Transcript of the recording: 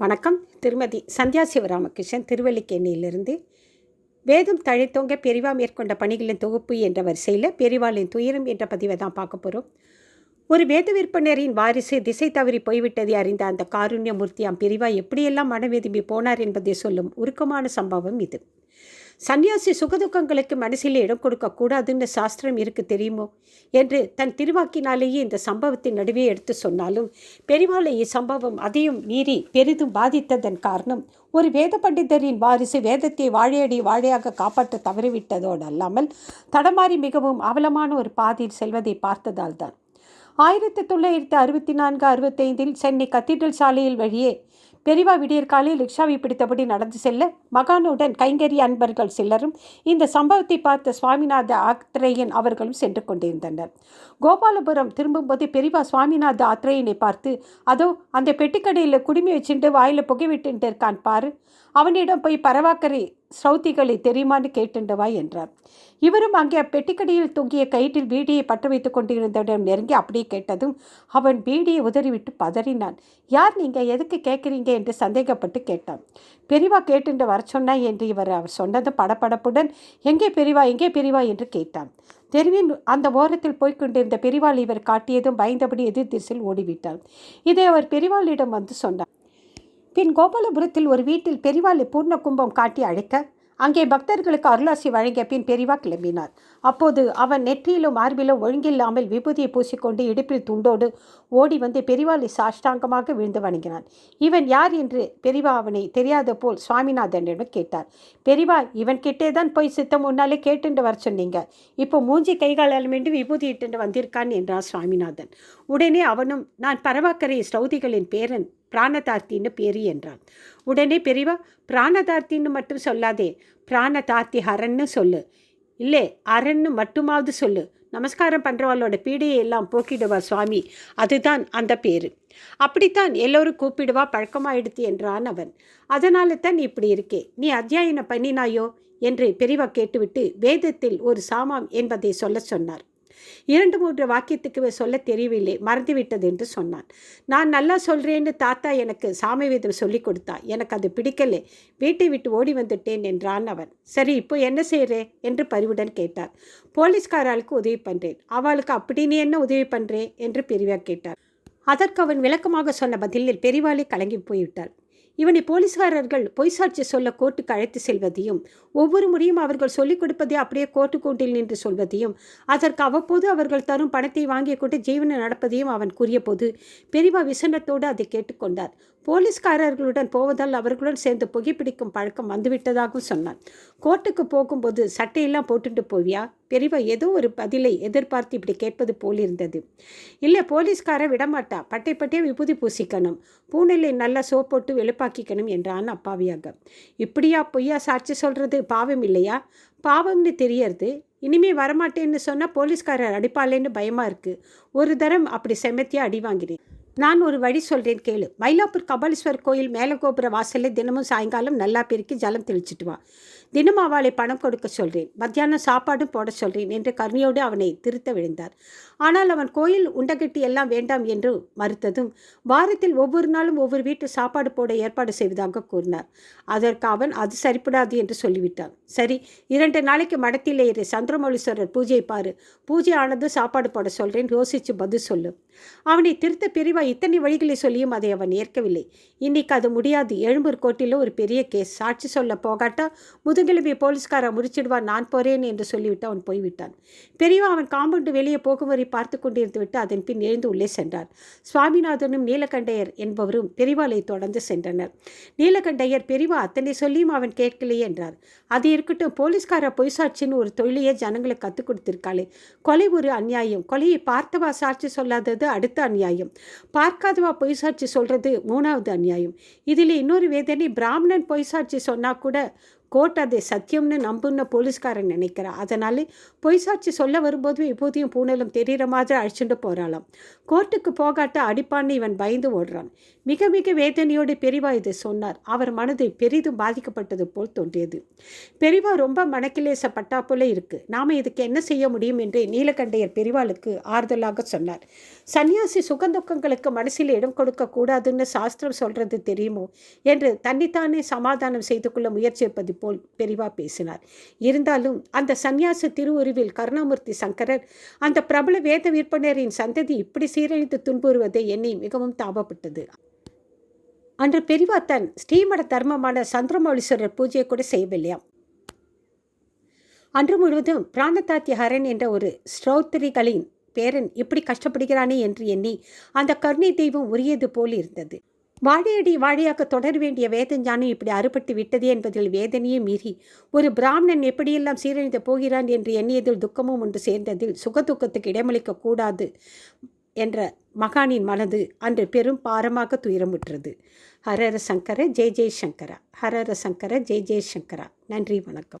வணக்கம். திருமதி சந்தியா சிவராமகிருஷ்ணன் திருவல்லிக்கேணியிலிருந்து வேதம் தழைத்தோங்க பெரிவா மேற்கொண்ட பணிகளின் தொகுப்பு என்ற வரிசையில் பெரிவாளின் துயரம் என்ற பதிவை தான் பார்க்க போகிறோம் ஒரு வேத விற்பனரின் வாரிசு திசை தவறி போய்விட்டதை அறிந்த அந்த காருண்யமூர்த்தியாம் பெரிவா எப்படியெல்லாம் மனவேதும்பி போனார் என்பதை சொல்லும் உருக்கமான சம்பவம் இது. சன்னியாசி சுகதுக்கங்களுக்கு மனசில் இடம் கொடுக்கக்கூடாதுன்னு சாஸ்திரம் இருக்கு தெரியுமோ? என்று தன் திருவாக்கினாலேயே இந்த சம்பவத்தின் நடுவே எடுத்து சொன்னாலும் பெரிவாளை இச்சம்பவம் அதையும் மீறி பெரிதும் பாதித்ததன் காரணம் ஒரு வேத பண்டிதரின் வாரிசு வேதத்தை வாழையடி வாழையாக காப்பாற்ற தவறிவிட்டதோடு அல்லாமல் தடமாறி மிகவும் அவலமான ஒரு பாதையில் செல்வதை பார்த்ததால் தான் ஆயிரத்தி தொள்ளாயிரத்தி அறுபத்தி நான்கு அறுபத்தைந்தில் சென்னை கத்தீட்ரல் சாலையில் வழியே பெரிவா விடியற்காலையில் ரிக்ஷாவை பிடித்தபடி நடந்து செல்ல மகானுடன் கைங்கரிய அன்பர்கள் சிலரும் இந்த சம்பவத்தை பார்த்த சுவாமிநாத ஆத்ரேயன் அவர்களும் சென்று கொண்டிருந்தனர். கோபாலபுரம் திரும்பும்போது பெரிவா சுவாமிநாத ஆத்ரேயனை பார்த்து அதோ அந்த பெட்டிக்கடையில் குடுமி வச்சுட்டு வாயில் புகை இருக்கான் பாரு. அவனிடம் போய் பரவாக்கரை ஸ்ரௌத்திகளை தெரியுமான்னு கேட்டுண்டவா என்றார். இவரும் அங்கே பெட்டிக்கடியில் தொங்கிய கயிற்றில் பீடியை பற்ற வைத்துக் கொண்டிருந்தவரிடம் நெருங்கி அப்படியே கேட்டதும் அவன் பீடியை உதறிவிட்டு பதறினான். யார் நீங்கள் எதுக்கு கேட்குறீங்க என்று சந்தேகப்பட்டு கேட்டான். பெரிவா கேட்டுண்டு வர சொன்னா? என்று இவர் அவர் சொன்னது படப்படப்புடன் எங்கே பெரிவா எங்கே பெரிவா என்று கேட்டான். தெருவின் அந்த ஓரத்தில் போய்க் கொண்டிருந்த பெரிவாள் இவர் காட்டியதும் பயந்தபடி எதிர் திசையில் ஓடிவிட்டார் இதை அவர் பெரிவாளிடம் வந்து சொன்னார். பின் கோபாலபுரத்தில் ஒரு வீட்டில் பெரிவாளை பூர்ண கும்பம் காட்டி அழைக்க அங்கே பக்தர்களுக்கு அருளாசி வழங்கிய பின் பெரிவா கிளம்பினார். அப்போது அவன் நெற்றியிலும் மார்பிலும் ஒழுங்கில்லாமல் விபூதியை பூசிக்கொண்டு இடுப்பில் துண்டோடு ஓடி வந்து பெரிவாளை சாஷ்டாங்கமாக விழுந்து வணங்கினான். இவன் யார்? என்று பெரிவா அவனை தெரியாத போல் சுவாமிநாதனிடம் கேட்டார். பெரிவா இவன் கிட்டே தான் போய் சித்தம் முன்னாலே கேட்டுண்டு வர சொன்னீங்க. இப்போ மூஞ்சி கைகாலால் மீண்டும் விபூதி இட்டுண்டு வந்திருக்கான் என்றார் சுவாமிநாதன். உடனே அவனும் நான் பரவாக்கரை ஸ்ரௌதிகளின் பேரன் பிராணதார்த்தின்னு பேரு என்றான். உடனே பெரியவா பிராணதார்த்தின்னு மட்டும் சொல்லாதே பிராணதார்த்தி ஹரன்னு சொல்லு. இல்லை அரன்னு மட்டுமாவது சொல்லு. நமஸ்காரம் பண்ணுறவளோட பீடையை எல்லாம் போக்கிடுவா சுவாமி. அதுதான் அந்த பேர். அப்படித்தான் எல்லோரும் கூப்பிடுவா பழக்கமாயிடுத்து என்றான் அவன். அதனால தான் இப்படி இருக்கே. நீ அத்தியாயனம் பண்ணினாயோ? என்று பெரியவா கேட்டுவிட்டு வேதத்தில் ஒரு சாமாம் என்பதை சொல்ல சொன்னார். இரண்டு மூன்று வாக்கியத்துக்கு சொல்ல தெரியவில்லை. மறந்துவிட்டது என்று சொன்னான். நான் நல்லா சொல்கிறேன்னு தாத்தா எனக்கு சாமவேதம் சொல்லி கொடுத்தா எனக்கு அது பிடிக்கலே. வீட்டை விட்டு ஓடி வந்துட்டேன் என்றான் அவன். சரி இப்போ என்ன செய்கிறே என்று பரிவுடன் கேட்டார். போலீஸ்காராளுக்கு உதவி பண்ணுறேன் அவளுக்கு அப்படி நீ என்ன உதவி பண்ணுறேன் என்று பெரியவா கேட்டார். அதற்கு அவன் விளக்கமாக சொன்ன பதிலில் பெரிவாளி கலங்கி போய்விட்டாள். இவனை போலீஸ்காரர்கள் பொய் சாட்சி சொல்ல கோர்ட்டுக்கு அழைத்து செல்வதையும் ஒவ்வொரு முறையும் அவர்கள் சொல்லிக் கொடுப்பதை அப்படியே கோர்ட்டு கூட்டில் நின்று சொல்வதையும் அதற்கு அவ்வப்போது அவர்கள் தரும் பணத்தை வாங்கிக் கொண்டு ஜீவனை நடப்பதையும் அவன் கூறியபோது பெரிவா விசனத்தோடு அதை கேட்டுக்கொண்டார் போலீஸ்காரர்களுடன் போவதால் அவர்களுடன் சேர்ந்து புகைப்பிடிக்கும் பழக்கம் வந்துவிட்டதாகவும் சொன்னான். கோர்ட்டுக்கு போகும்போது சட்டையெல்லாம் போட்டுட்டு போவியா? பெரியவா ஏதோ ஒரு பதிலை எதிர்பார்த்து இப்படி கேட்பது போல் இருந்தது. இல்லை போலீஸ்கார விடமாட்டா. பட்டை பட்டே விபூதி பூசிக்கணும். பூனிலை நல்லா சோப் போட்டு வெளுப்பாக்கிக்கணும் என்றான் அப்பாவியாக. இப்படியா பொய்யா சாட்சி சொல்கிறது பாவம் இல்லையா? பாவம்னு தெரியறது. இனிமே வரமாட்டேன்னு சொன்னால் போலீஸ்காரர் அடிப்பாளேன்னு பயமாக இருக்குது ஒரு தரம் அப்படி செமத்தியாக அடி வாங்கினேன். நான் ஒரு வழி சொல்கிறேன் கேளு. மயிலாப்பூர் கபாலீஸ்வர் கோயில் மேலகோபுர வாசலில் தினமும் சாயங்காலம் நல்லா பெருக்கி ஜலம் தெளிச்சிட்டு வா. தினம் அவளை பணம் கொடுக்க சொல்கிறேன் மத்தியானம் சாப்பாடும் போட சொல்கிறேன் என்று கருணையோடு அவனை திருத்த விழுந்தார். ஆனால் அவன் கோயில் உண்டகட்டி எல்லாம் வேண்டாம் என்று மறுத்ததும் வாரத்தில் ஒவ்வொரு நாளும் ஒவ்வொரு வீட்டு சாப்பாடு போட ஏற்பாடு செய்வதாக கூறினார். அதற்கு அவன் அது சரிப்படாது என்று சொல்லிவிட்டான். சரி இரண்டு நாளைக்கு மடத்திலே இரு. சந்திரமௌலீஸ்வரர் பூஜை பாரு. பூஜை ஆனது சாப்பாடு போட சொல்கிறேன் யோசித்து பதில் சொல்லு. அவனை திருத்த பிரிவா இத்தனை வழிகளை சொல்லியும் அதை அவன் ஏற்கவில்லை. இன்னைக்கு அது முடியாது. எழும்பூர் கோர்ட்டில் ஒரு பெரிய கேஸ். சாட்சி சொல்ல போகாட்டா முதுகெலும்பி போலீஸ்காரா முடிச்சிடுவான் நான் போறேன் என்று சொல்லிவிட்டு அவன் போய்விட்டான். பெரியவா அவன் காம்பவுண்டு வெளியே போகும் வரை பார்த்து கொண்டிருந்து விட்டு அதன் பின் எழுந்து உள்ளே சென்றார் சுவாமிநாதனும் நீலகண்டையர் என்பவரும் பெரிவாலை தொடர்ந்து சென்றனர். நீலகண்டையர் பெரிவா அத்தனை சொல்லியும் அவன் கேட்கலையே என்றார். அது இருக்கட்டும் போலீஸ்காரா பொய் சாட்சின்னு ஒரு தொழிலையே ஜனங்களுக்கு கற்றுக் கொடுத்திருக்காளே. கொலை ஒரு அநியாயம். கொலையை பார்த்தவா சாட்சி சொல்லாதது அடுத்த அநியாயம். பார்க்காதவா பொய் சாட்சி சொல்கிறது மூணாவது அநியாயம். இதில் இன்னொரு வேதனை பிராமணன் பொய் சாட்சி சொன்னால் கூட கோர்ட் அதை சத்தியம்னு நம்புன்னு போலீஸ்காரன் நினைக்கிறா. அதனாலே பொய் சாட்சி சொல்ல வரும்போது இப்போதையும் பூனலும் தெரிகிற மாதிரி அழைச்சிட்டு போகிறாளாம் கோர்ட்டுக்கு போகாட்ட அடிப்பான்னு இவன் பயந்து ஓடுறான். மிக மிக வேதனையோடு பெரிவா இதை சொன்னார். அவர் மனது பெரிதும் பாதிக்கப்பட்டது போல் தோன்றியது. பெரிவா ரொம்ப மனக்கிலேசப்பட்டா போல இருக்கு. நாம இதுக்கு என்ன செய்ய முடியும் என்று நீலகண்டையர் பெரிவாளுக்கு ஆறுதலாக சொன்னார். சன்னியாசி சுகந்துக்கங்களுக்கு மனசில் இடம் கொடுக்கக்கூடாதுன்னு சாஸ்திரம் சொல்றது தெரியுமோ? என்று தன்னைத்தானே சமாதானம் செய்து கொள்ள முயற்சிப்பது போல் பெரிவா பேசினார். இருந்தாலும் அந்த சந்நியாச திருவுருவில் கருணாமூர்த்தி சங்கரர் அந்த பிரபல வேத விற்பனரின் சந்ததி இப்படி சீரழித்து துன்புறுவதை எண்ணி மிகவும் தாபப்பட்டது. அன்று பெரிவா தன் ஸ்ரீமட தர்மமான சந்திரமௌலீஸ்வரர் பூஜையை கூட செய்யவில்லையாம். அன்று முழுவதும் பிராணதாத்திய ஹரன் என்ற ஒரு ஸ்ரௌத்திரிகளின் பேரன் இப்படி கஷ்டப்படுகிறானே என்று எண்ணி அந்த கருணை தெய்வம் உரியது போல் இருந்தது. வாழையடி வாழையாக தொடர வேண்டிய வேதஞானம் இப்படி அறுபட்டு விட்டது என்பதில் வேதனையே மீறி ஒரு பிராமணன் எப்படியெல்லாம் சீரழிந்து போகிறான் என்று எண்ணியதில் துக்கமும் ஒன்று சேர்ந்ததில் சுகதுக்கத்துக்கு இடமளிக்க கூடாது என்ற மகானின் மனது அன்று பெரும் பாரமாக துயரமுற்றது ஹரர சங்கர ஜெய் ஜெய் சங்கரா. ஹரர சங்கர ஜெய் ஜெய் சங்கரா. நன்றி வணக்கம்.